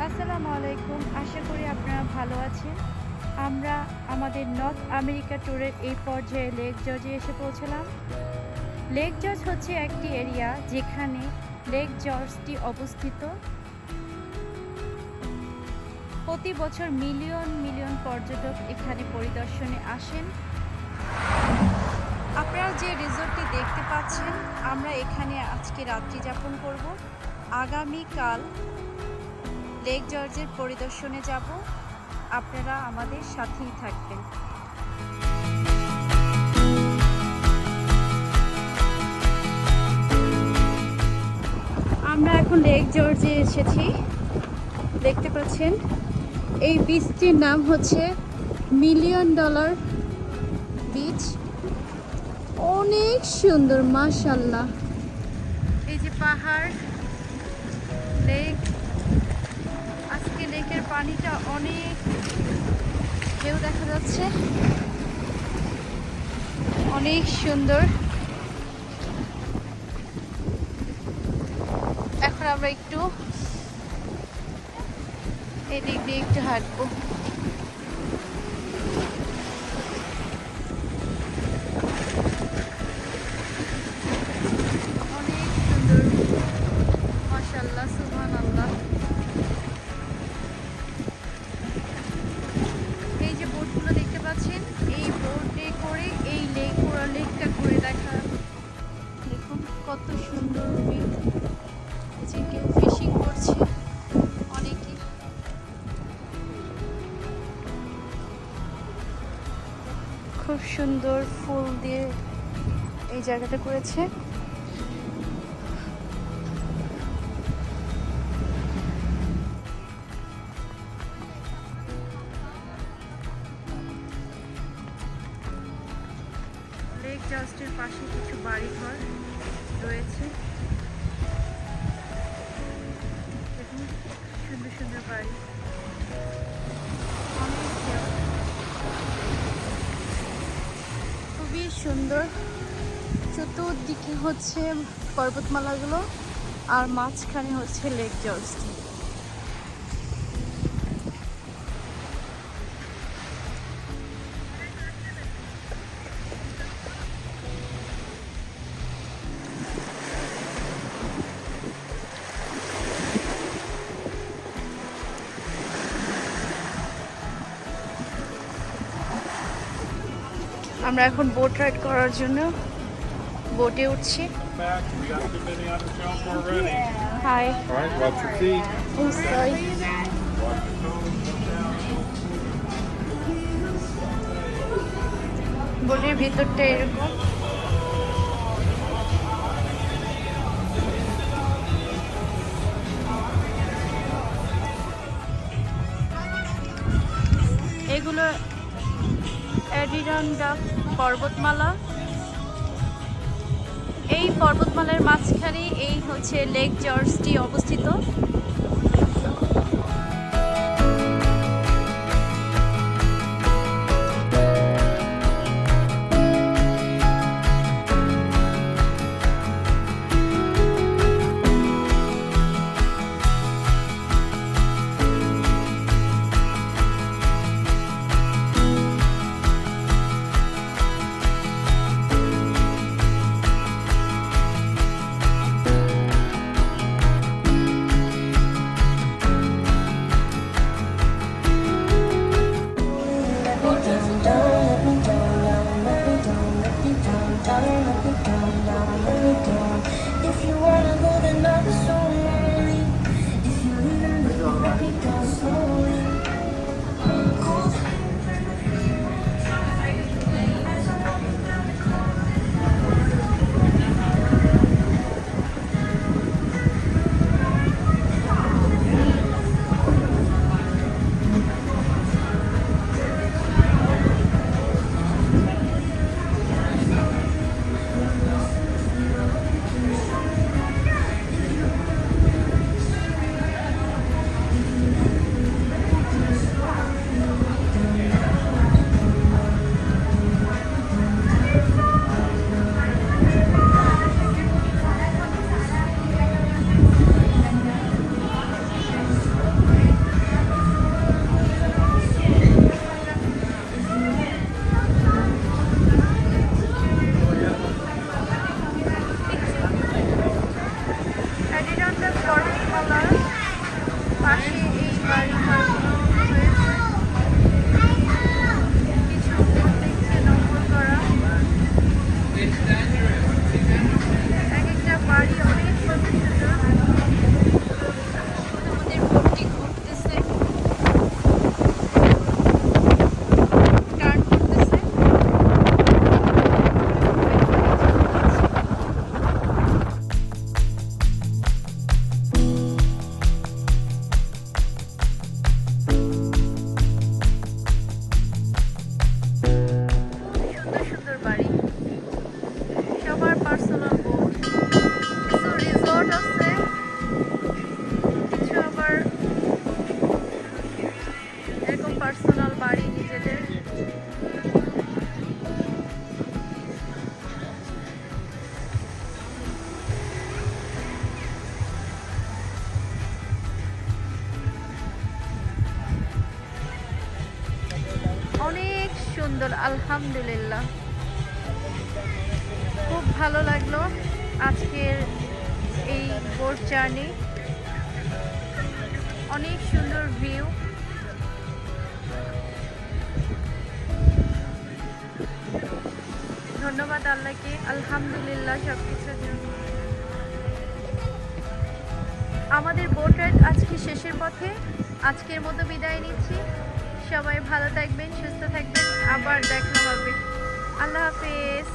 আসসালামু আলাইকুম। আশা করি আপনারা ভালো আছেন। আমরা আমাদের নর্থ আমেরিকা ট্যুরের এই পর্যায়ে লেক জর্জে এসে পৌঁছলাম। লেক জর্জ হচ্ছে একটি এরিয়া যেখানে লেক জর্জটি অবস্থিত। প্রতি বছর মিলিয়ন মিলিয়ন পর্যটক এখানে পরিদর্শনে আসেন। আপনারা যে রিসোর্টটি দেখতে পাচ্ছেন, আমরা এখানে আজকে রাত্রি যাপন করব। আগামীকাল লেক জর্জের পরিদর্শনে যাব। আপনারা আমাদের সাথেই থাকবেন। আমরা এখন লেক জর্জে এসেছি। দেখতে পাচ্ছেন, এই বীচটির নাম হচ্ছে মিলিয়ন ডলার বীচ। অনেক সুন্দর মাশাল্লাহ এই যে পাহাড়, লেক। আজকে লেকের পানিটা অনেক ঢেউ দেখা যাচ্ছে। অনেক সুন্দর। এখন আমরা একটু এদিক দিয়ে একটু হাঁটবো। সুন্দর ফুল দিয়ে এই জায়গাটা করেছে। লেক জাস্টের পাশে কিছু বাড়িঘর রয়েছে। সুন্দর। চতুর্দিকে হচ্ছে পর্বতমালাগুলো আর মাঝখানে হচ্ছে লেক জর্জটি আমরা এখন বোট রাইড করার জন্য বোটে উঠছি। বোটের oh, ভিতরটা এরকম। এগুলো অ্যাডিরান্ডা পর্বতমালা। এই পর্বতমালার মাঝখানে এই হচ্ছে লেক জর্জটি অবস্থিত। Christ. সুন্দর, আলহামদুলিল্লাহ। খুব ভালো লাগল আজকের এই বোট জার্নি অনেক সুন্দর ভিউ ধন্যবাদ আল্লাহকে, আলহামদুলিল্লাহ সব কিছুর জন্য। আমাদের বোট রাইড আজকে শেষের পথে। আজকের মতো বিদায় নিচ্ছি। সবাই ভালো থাকবেন সুস্থ থাকবেন। আবার দেখা হবে। আল্লাহ হাফেজ।